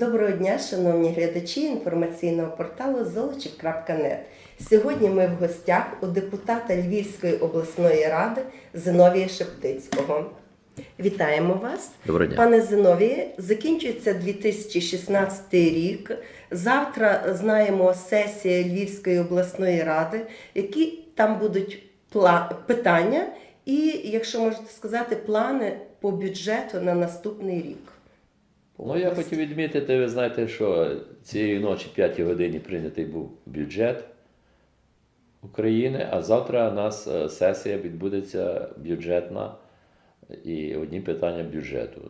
Доброго дня, шановні глядачі інформаційного порталу золочів.нет. Сьогодні ми в гостях у депутата Львівської обласної ради Зиновія Шептицького. Вітаємо вас. Доброго дня. Пане Зиновіє, закінчується 2016 рік. Завтра знаємо сесія Львівської обласної ради, які там будуть питання, і, якщо можете сказати, плани по бюджету на наступний рік. Ну, я хотів відмітити, ви знаєте, що цієї ночі, 5 годині, прийнятий був бюджет України, а завтра у нас е, сесія відбудеться бюджетна і одні питання бюджету.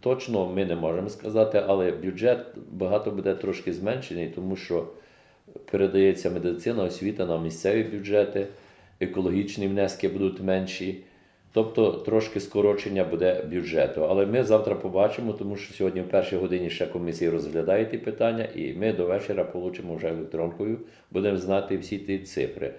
Точно ми не можемо сказати, але бюджет багато буде трошки зменшений, тому що передається медицина, освіта на місцеві бюджети, екологічні внески будуть менші. Тобто трошки скорочення буде бюджету. Але ми завтра побачимо, тому що сьогодні в першій годині ще комісія розглядає ті питання, і ми до вечора получимо вже електронкою, будемо знати всі ті цифри.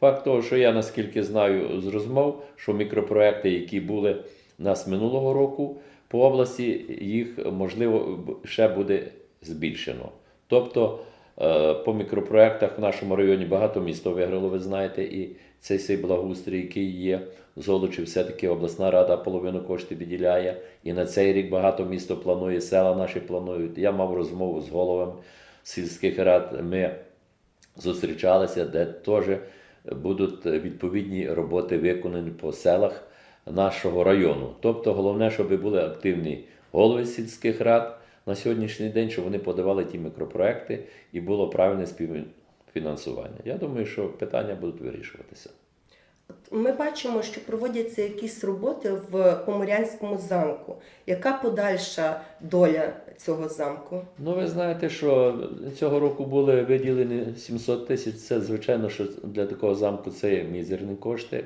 Факт того, що я наскільки знаю з розмов, що мікропроекти, які були нас минулого року по області, їх можливо ще буде збільшено. Тобто е, по мікропроектах в нашому районі багато місто виграло, ви знаєте, і цей сей благоустрій, який є. Золочі, все-таки обласна рада половину коштів виділяє. І на цей рік багато місто планує, села наші планують. Я мав розмову з головами сільських рад. Ми зустрічалися, де теж будуть відповідні роботи виконані по селах нашого району. Тобто, головне, щоб були активні голови сільських рад на сьогоднішній день, щоб вони подавали ті мікропроекти і було правильне співфінансування. Я думаю, що питання будуть вирішуватися. Ми бачимо, що проводяться якісь роботи в Поморянському замку. Яка подальша доля цього замку? Ну, ви знаєте, що цього року були виділені 700 тисяч. Це, звичайно, що для такого замку це є мізерні кошти.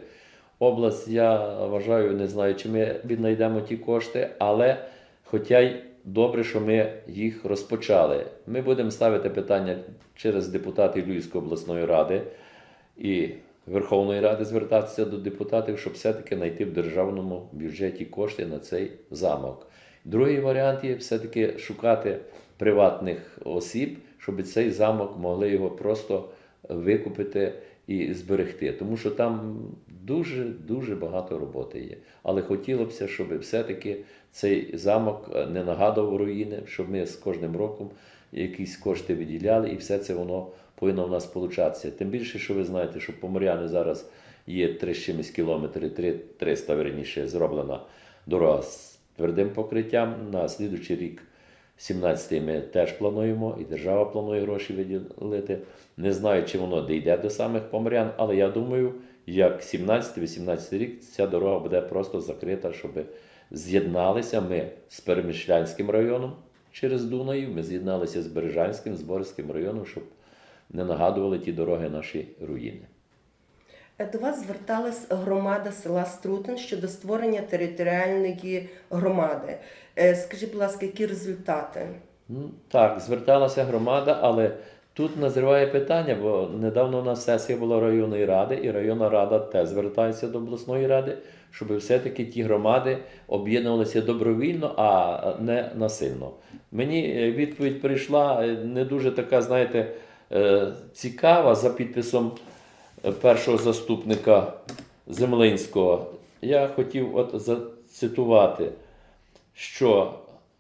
Область, я вважаю, не знаю, чи ми віднайдемо ті кошти, але хоча й добре, що ми їх розпочали. Ми будемо ставити питання через депутатів Львівської обласної ради і Верховної Ради звертатися до депутатів, щоб все-таки знайти в державному бюджеті кошти на цей замок. Другий варіант є все-таки шукати приватних осіб, щоб цей замок могли його просто викупити і зберегти. Тому що там дуже-дуже багато роботи є. Але хотілося б, щоб все-таки цей замок е, не нагадував руїни, щоб ми з кожним роком якісь кошти виділяли, і все це воно повинно в нас получатися. Тим більше, що ви знаєте, що Поморяни зараз є 3 з чимось кілометри, 3, 300 верніше, зроблена дорога з твердим покриттям. На слідуючий рік, 17-й, ми теж плануємо, і держава планує гроші виділити. Не знаю, чи воно дійде до самих поморян, але я думаю, як 17-18 рік ця дорога буде просто закрита, щоб з'єдналися ми з Перемішлянським районом через Дунаїв, ми з'єдналися з Бережанським, з Борським районом, щоб не нагадували ті дороги наші руїни. До вас зверталась громада села Струтин щодо створення територіальної громади. Е, Скажіть, будь ласка, які результати? Ну, так, зверталася громада, але тут назріває питання, бо недавно у нас сесія була районної ради, і районна рада теж звертається до обласної ради, щоб все-таки ті громади об'єднувалися добровільно, а не насильно. Мені е, відповідь прийшла е, не дуже така, знаєте, цікава за підписом першого заступника Землинського. Я хотів от зацитувати, що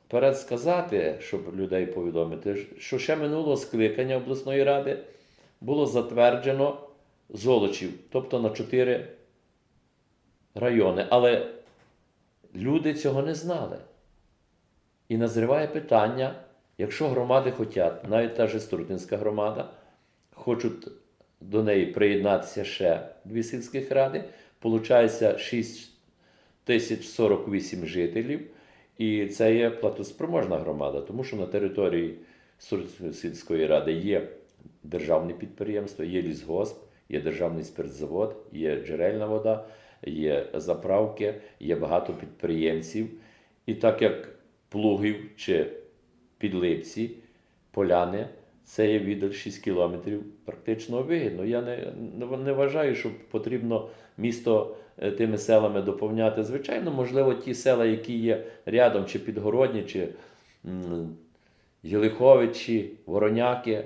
перед сказати, щоб людей повідомити, що ще минулого скликання обласної ради було затверджено золочів, тобто на чотири райони. Але люди цього не знали. І назріває питання, якщо громади хочуть, навіть та же Струтинська громада, хочуть до неї приєднатися ще дві сільських ради, виходить 6 тисяч 48 жителів. І це є платоспроможна громада, тому що на території сільської ради є державне підприємство, є лісгосп, є державний спиртзавод, є джерельна вода, є заправки, є багато підприємців. І так як Плугів чи Підлипці, Поляни, це є віддаль 6 кілометрів практично вигідно. Я не, не вважаю, що потрібно місто е, тими селами доповняти. Звичайно, можливо, ті села, які є рядом, чи підгородні, чи Єлиховичі, Вороняки,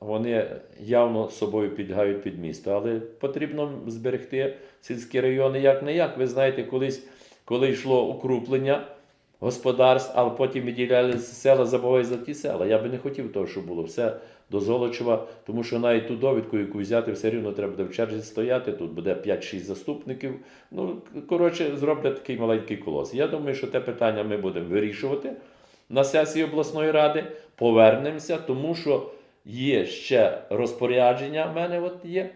вони явно собою підгають під місто. Але потрібно зберегти сільські райони як не як. Ви знаєте, колись, коли йшло укруплення господарств, але потім відділяли села, забували за ті села. Я би не хотів того, щоб було все до Золочева, тому що навіть ту довідку, яку взяти, все рівно треба буде в черзі стояти. Тут буде 5-6 заступників. Ну, коротше, зроблять такий маленький колос. Я думаю, що те питання ми будемо вирішувати на сесії обласної ради. Повернемося, тому що є ще розпорядження. в мене от є.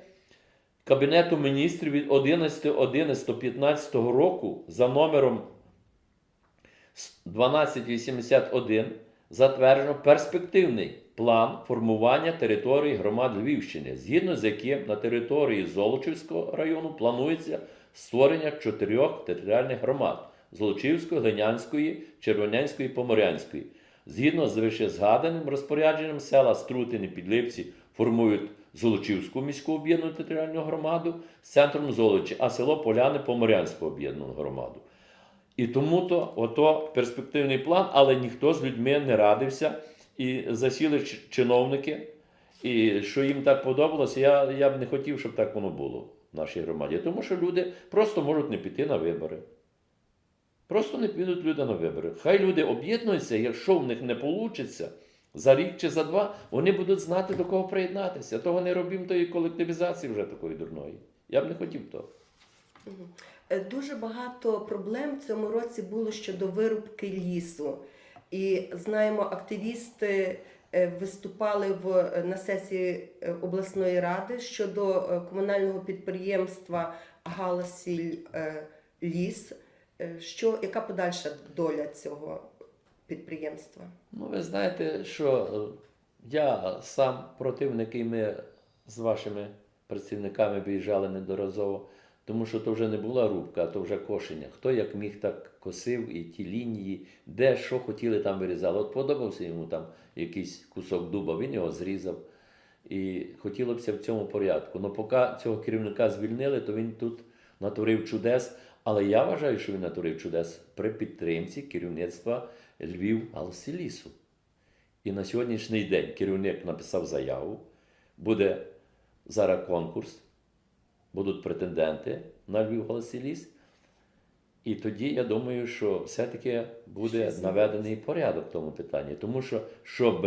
Кабінету міністрів від 11.11.15 року за номером 1281 затверджено перспективний план формування території громад Львівщини, згідно з яким на території Золочівського району планується створення чотирьох територіальних громад Золочівської, Глинянської, Червонянської, Поморянської. Згідно з вищезгаданим розпорядженням села Струтини Підлипці формують Золочівську міську об'єднану територіальну громаду з центром Золочі, а село Поляни Поморянську об'єднану громаду. І тому то ото перспективний план, але ніхто з людьми не радився. І засіли чиновники, і що їм так подобалося, я, я б не хотів, щоб так воно було в нашій громаді. Тому що люди просто можуть не піти на вибори. Просто не підуть люди на вибори. Хай люди об'єднуються, якщо в них не вийде за рік чи за два, вони будуть знати, до кого приєднатися. Того не робимо тої колективізації вже такої дурної. Я б не хотів того. Е, Дуже багато проблем в цьому році було щодо вирубки лісу. І знаємо, активісти е, виступали в, на сесії е, обласної ради щодо е, комунального підприємства Галасіль е, Ліс. Е, Що, яка подальша доля цього підприємства? Ну, ви знаєте, що е, я сам противник, і ми з вашими працівниками виїжджали недоразово, тому що то вже не була рубка, а то вже кошення. Хто як міг, так косив і ті лінії, де що хотіли, там вирізали. От подобався йому там якийсь кусок дуба, він його зрізав. І хотілося в цьому порядку. Ну, поки цього керівника звільнили, то він тут натворив чудес. Але я вважаю, що він натворив чудес при підтримці керівництва Львів Галсілісу. І на сьогоднішній день керівник написав заяву, буде зараз конкурс, будуть претенденти на Львів Галсіліс. І тоді я думаю, що все-таки буде наведений порядок в тому питанні. Тому що, щоб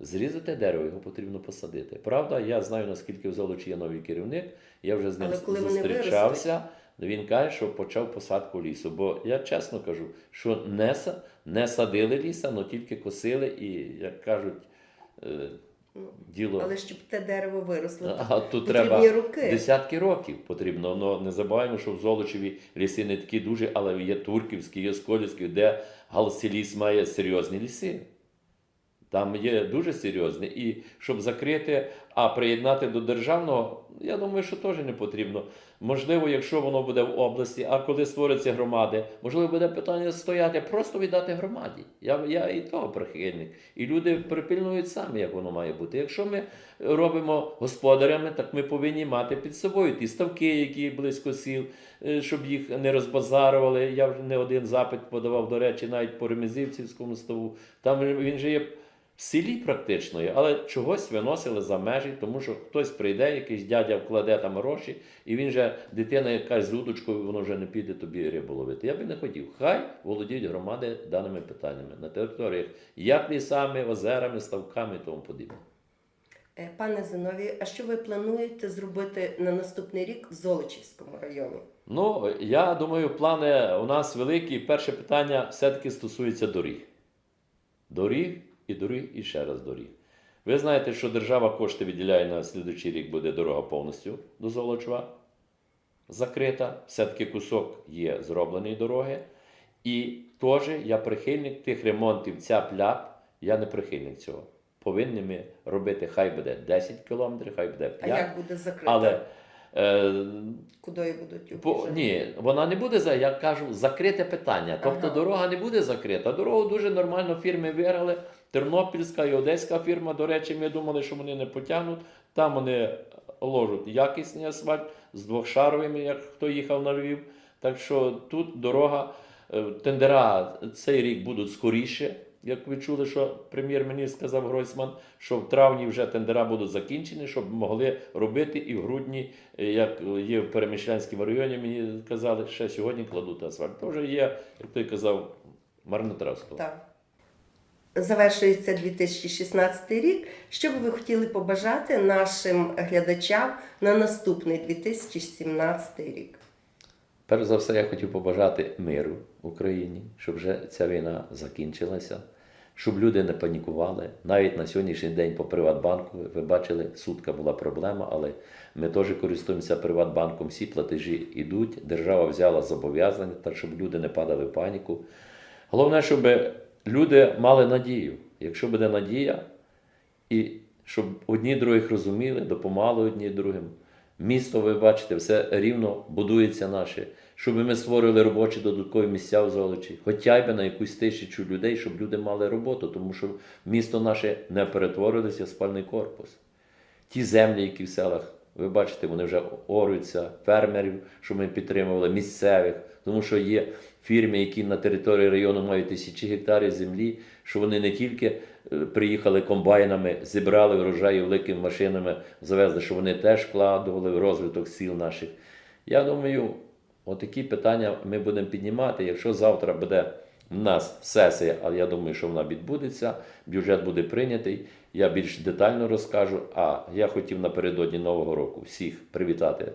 зрізати дерево, його потрібно посадити. Правда, я знаю, наскільки в Золочі є новий керівник, я вже з ним зустрічався. Він каже, що почав посадку лісу. Бо я чесно кажу, що не, не садили ліса, але тільки косили і, як кажуть, е, діло. Але щоб те дерево виросло, А тут треба руки. десятки років потрібно. Но не забуваємо, що в Золочеві ліси не такі дуже, але є Турківські, є Сколівські, де Галсиліс має серйозні ліси. Там є дуже серйозні. І щоб закрити, а приєднати до державного, я думаю, що теж не потрібно. Можливо, якщо воно буде в області, а коли створяться громади, можливо, буде питання стояти, просто віддати громаді. Я, я і того прихильник. І люди припильнують самі, як воно має бути. Якщо ми робимо господарями, так ми повинні мати під собою ті ставки, які близько сіл, е, щоб їх не розбазарували. Я вже не один запит подавав, до речі, навіть по Ремезівцівському ставу. Там він же є в селі практично, є, але чогось виносили за межі, тому що хтось прийде, якийсь дядя вкладе там гроші, і він же, дитина якась з удочкою, воно вже не піде тобі рибу ловити. Я би не хотів. Хай володіють громади даними питаннями на територіях, як лісами, озерами, ставками і тому подібне. Е, Пане Зиновію, а що ви плануєте зробити на наступний рік в Золочівському районі? Ну, я думаю, плани у нас великі. Перше питання все-таки стосується доріг. Доріг і доріг, і ще раз доріг. Ви знаєте, що держава кошти виділяє на слідуючий рік буде дорога повністю до Золочева закрита. Все-таки кусок є зробленої дороги. І теж я прихильник тих ремонтів цяп-ляп, я не прихильник цього. Повинні ми робити, хай буде 10 кілометрів, хай буде 5. А як буде закрито? Але е, Куди будуть по, ні, вона не буде за, я кажу, закрите питання. Тобто Ага. дорога не буде закрита. Дорогу дуже нормально фірми виграли. Тернопільська і Одеська фірма, до речі, ми думали, що вони не потягнуть. Там вони ложать якісний асфальт з двохшаровими, як хто їхав на Львів. Так що тут дорога, е, тендера цей рік будуть скоріше. Як ви чули, що прем'єр-міністр сказав Гройсман, що в травні вже тендера будуть закінчені, щоб могли робити і в грудні, е, як є в Перемішлянському районі, мені казали, ще сьогодні кладуть асфальт. То є, як той казав, марнотравство. Так. Завершується 2016 рік. Що би ви хотіли побажати нашим глядачам на наступний 2017 рік? Перш за все, я хотів побажати миру Україні, щоб вже ця війна закінчилася, щоб люди не панікували. Навіть на сьогоднішній день по Приватбанку, ви бачили, сутка була проблема, але ми теж користуємося Приватбанком, всі платежі йдуть, держава взяла зобов'язання, так щоб люди не падали в паніку. Головне, щоб люди мали надію. Якщо буде надія, і щоб одні других розуміли, допомагали одні другим. Місто, ви бачите, все рівно будується наше, щоб ми створили робочі додаткові місця в Золочі, хоча б на якусь тисячу людей, щоб люди мали роботу, тому що місто наше не перетворилося в спальний корпус. Ті землі, які в селах, ви бачите, вони вже орюються, фермерів, що ми підтримували, місцевих, тому що є фірми, які на території району мають тисячі гектарів землі, що вони не тільки приїхали комбайнами, зібрали врожай великими машинами, завезли, що вони теж вкладували в розвиток сіл наших. Я думаю, отакі питання ми будемо піднімати. Якщо завтра буде в нас сесія, але я думаю, що вона відбудеться, бюджет буде прийнятий. Я більш детально розкажу. А я хотів напередодні Нового року всіх привітати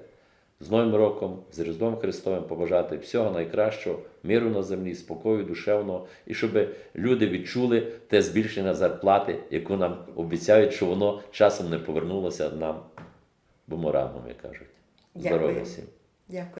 з Новим роком, з Різдвом Христовим, побажати всього найкращого, миру на землі, спокою душевного, і щоб люди відчули те збільшення зарплати, яку нам обіцяють, що воно часом не повернулося нам бумерангом, як кажуть. Здоров'я всім. Дякую.